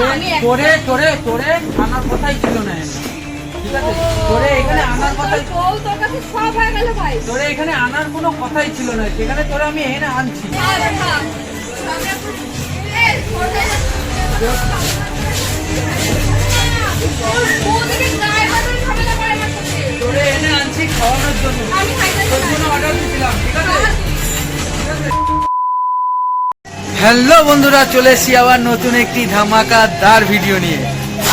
তোরে তোরে তোরে আনার কথাই ছিল না ঠিক আছে? তোরে এখানে আনার কথাই তোর কাছে সব হয়ে গেল ভাই। তোরে এখানে আনার কোনো কথাই ছিল না। সেখানে তোরে আমি এখানে আনছি। তোর করে এনে আনছি খাওয়ানোর জন্য। তোর জন্য অর্ডার দিয়েছিলাম ঠিক আছে? হ্যালো বন্ধুরা চলে এসেছি আবার নতুন একটি ধামাকা ধামাকাদার ভিডিও নিয়ে।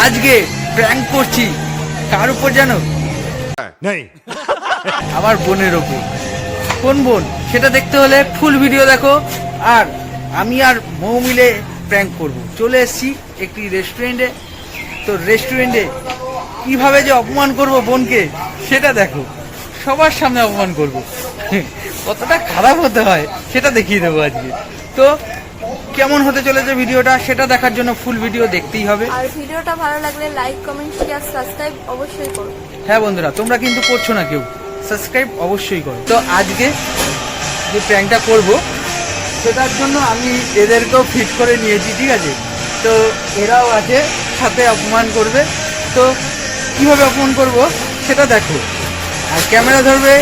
আজকে প্র্যাঙ্ক করছি। কার উপর জানো नहीं আমার বোনের ওপর কোন বোন? সেটা দেখতে হলে ফুল ভিডিও দেখো। আর আমি আর মৌ মিলে প্র্যাঙ্ক করব। চলে এসেছি একটি রেস্টুরেন্টে তো রেস্টুরেন্টে কীভাবে যে অপমান করব বোনকে সেটা দেখো। সবার সামনে অপমান করব। কতটা খারাপ হতে হয় সেটা দেখিয়ে দেবো আজকে। তো কেমন হতে চলেছে ভিডিওটা সেটা দেখার জন্য ফুল ভিডিও দেখতেই হবে। আর ভিডিওটা ভালো লাগলে লাইক কমেন্ট শেয়ার সাবস্ক্রাইব অবশ্যই করো। হ্যাঁ বন্ধুরা তোমরা কিন্তু করছ না কেউ। সাবস্ক্রাইব অবশ্যই করো। তো আজকে যে প্র্যাঙ্কটা করব সেটার জন্য আমি এদেরকেও ফিট করে নিয়েছি ঠিক আছে? তো এরাও আছে সাথে অপমান করবে। তো কীভাবে অপমান করব সেটা দেখো। আর ক্যামেরা ধরবে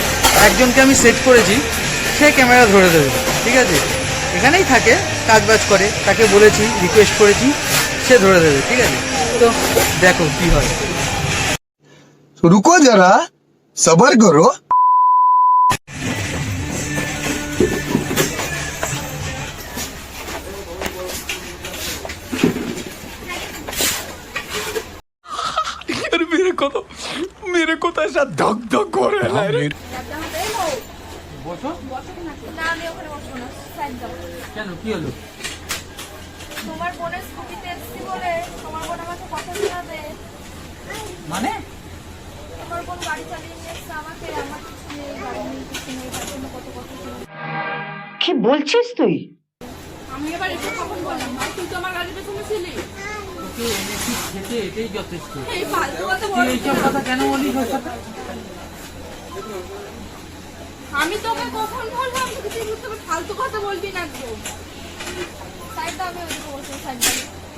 একজনকে আমি সেট করেছি সে ক্যামেরা ধরে দেবে ঠিক আছে? এখানেই থাকে, কাজবাজ করে, তাকে বলেছি রিকোয়েস্ট করেছি, সে ধরে দেবে, ঠিক আছে? তো দেখো কি হয়। রুকো যারা সবার করো। না, আমি ওখানে বসবো না, side যাব। কেন কি হলো? তোমার বোনের স্কুটিতে এসেছি বলে তোমার বোন আমাকে কথা শোনাবে। মানে? তোমার বোন গাড়ি চালিয়ে নিয়ে এসছে আমাকে আমার কিছু নেই গাড়ি নেই কিছু নেই তার জন্য কত কথা শোনাবে। কি বলছিস তুই? আমি এবার এসে কখন বললাম তুই তো আমার গাড়ির পেছনে ছিলি। তোকে এনেছি খেতে এটাই যথেষ্ট। এই ফালতু কথা তুই বলিস এইসব কথা কেন বলিস ওর সাথে? আমি তোকে কখন বললাম? তুই পারছিস? ফালতু কথা বলবি না একদম সাইড দাও আমি ওইদিকে বসবো সাইড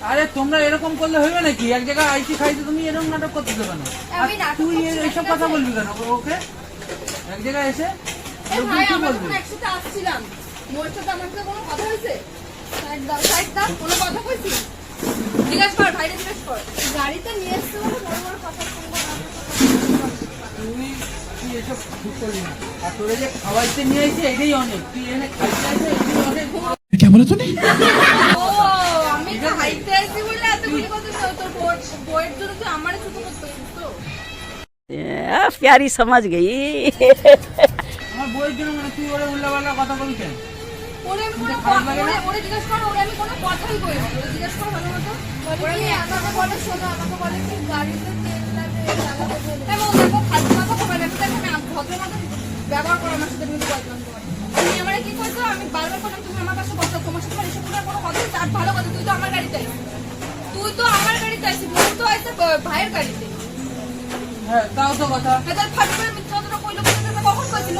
আরে তোমরা এরকম করলে হবে নাকি? এক জায়গায় আইসি খাইতে তুমি এরকম নাটক করতে দেবে না তুই এইসব কথা বলবি কেন? ওকে? এক জায়গায় এসে ভাই একসাথে আসছিলাম মোর সাথে আমার সাথে কোনো কথা হয়েছে? সাইড দাও সাইড দাও কোনো কথা কইছি জিজ্ঞেস কর ভাইরে জিজ্ঞেস কর। গাড়িতে নিয়ে এসছে বড় বড় কথা শুনব না তুই এসব ঠিক করলি কেমন তুমি প্যারি সমাজ গেই কথা বলি ভাইয়ের গাড়িতে। হ্যাঁ তাও তো কথা। এবার ফাট করে মিথ্যা কইলো বলে কখন কইছিল?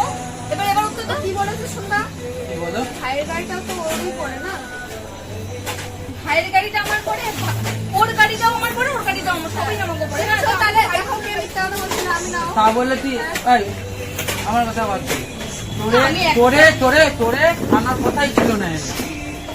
এবার এবার উত্তরটা কি বলেছে শুনবা? কি বলো? ভাইয়ের গাড়িটাও তো ওরই পড়ে না। ভাইয়ের গাড়িটা আমার পড়ে ওর গাড়িটাও আমার পড়ে ওর গাড়িটাও আমার সবাই আমাকে পড়ে তো তাহলে এখন কে মিথ্যা কথা বলছে আমি নাও। তা বললে তুই এই আমার কথা বাদ দে। তোরে তোরে তোরে তোরে আনার কথাই ছিল না।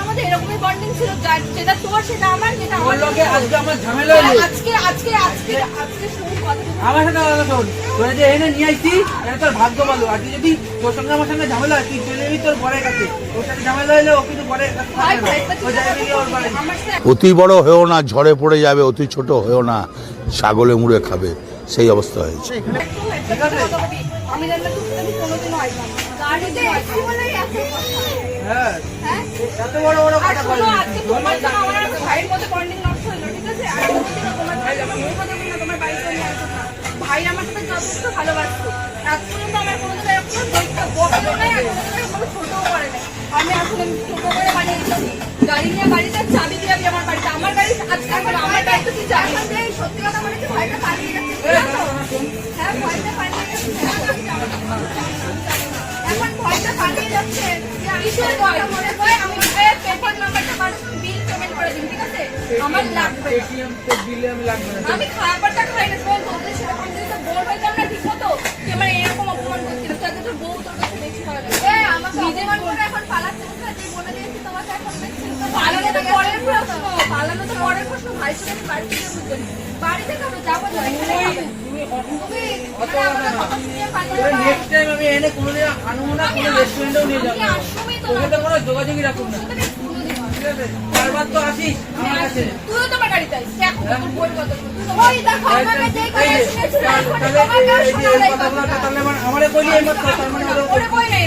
আমার এরকমই ছিল যেটা সেটা আমার আমার আজকে আমার ঝামেলা আজকে আজকে আজকে আমার সাথে তোরা যে এনে নিয়ে আইছি তোর ভাগ্য ভালো। আর যদি তোর সঙ্গে আমার সঙ্গে ঝামেলা তুই অতি বড় হয়েও না ঝড়ে পড়ে যাবে অতি ছোট হয়েও না ছাগলে মুড়ে খাবে সেই অবস্থা হয়েছে। হ্যাঁ। হ্যাঁ? ভাই আমার সাথে যথেষ্ট ভালোবাসতো। এত পর্যন্ত আমার কোনো জায়গায় বড়ও নাই কোনো ছোটও করে নাই। আমি আসলে ছোট করে বাড়ি এসেছি। গাড়ি নিয়ে বাড়িতে চাবি দিয়ে আমি আমার বাড়িতে। আমার গাড়ি আজকে এখন আমার গাড়িতে তুই যাবি? সত্যি কথা বলে কি পালিয়ে গেছে। হ্যাঁ ভয়টা পালিয়ে গেছে। এখন ভয়টা পালিয়ে যাচ্ছে। কিসের ভয় মনে হয় আমি পেপার নাম্বারটা মানুষ বিল পেমেন্ট করে দিন ঠিক আছে? আমার লাগবে এটিএম তো দিলে আমি লাগবে না। খাবারটা খাই না আমি এনে কোনোদিন আনব না কোনো রেস্টুরেন্টেও নিয়ে যাব তোকে তো কোনো যোগাযোগই রাখুন না তো আসিস আমার কাছে তুইও তো আমার গাড়িতে তোর ওই দেখো, আমাকে যে, তাহলে আমারে বলি এই মাত্র মানে ওরে কই নাই,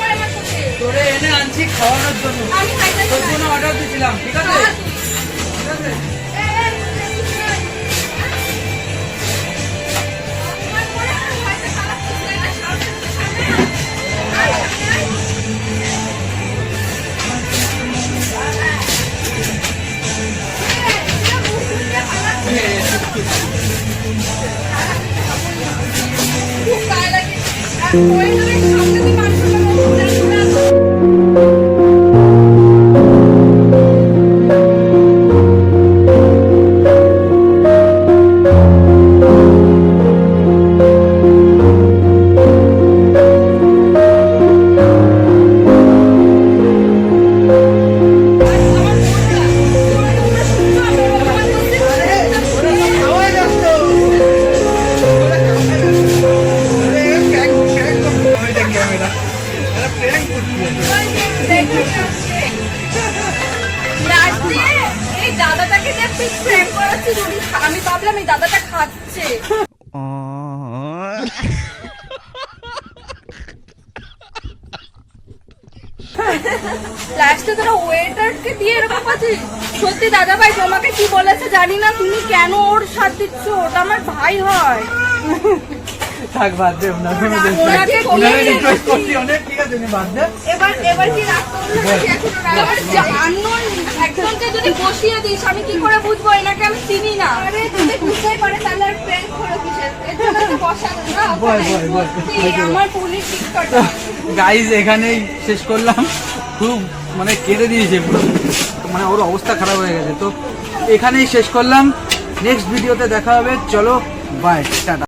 করে আমার সাথে? তোরে এনে আনছি খাওয়ানোর জন্য। অর্ডার দিয়েছিলাম ঠিক আছে? ঠিক আছে? 我一直 দিয়ে সত্যি দাদা ভাই তোমাকে কি বলেছে জানি না, তুমি কেন ওর সাথ দিচ্ছ? ওটা আমার ভাই হয়। থাক বাদ দে ওনার রিকোয়েস্ট করছি অনেক ঠিক আছে তুমি বাদ দে। এবার এবার কি unknown একজনকে যদি বসিয়ে দিস আমি কি করে বুঝব? এনাকে আমি চিনি না। আরে তুমি বুঝতেই পারে তাহলে আর প্র্যাঙ্ক করো কিসের? এর জন্য তো বসানো না বল, বল, বল। আমার পুলিশ টিকটকটা গাইজ এখানেই শেষ করলাম। খুব মানে কেঁদে দিয়েছে পুরো। মানে ওর অবস্থা খারাপ হয়ে গেছে। তো এখানেই শেষ করলাম। নেক্সট ভিডিওতে দেখা হবে। চলো বাই টাটা।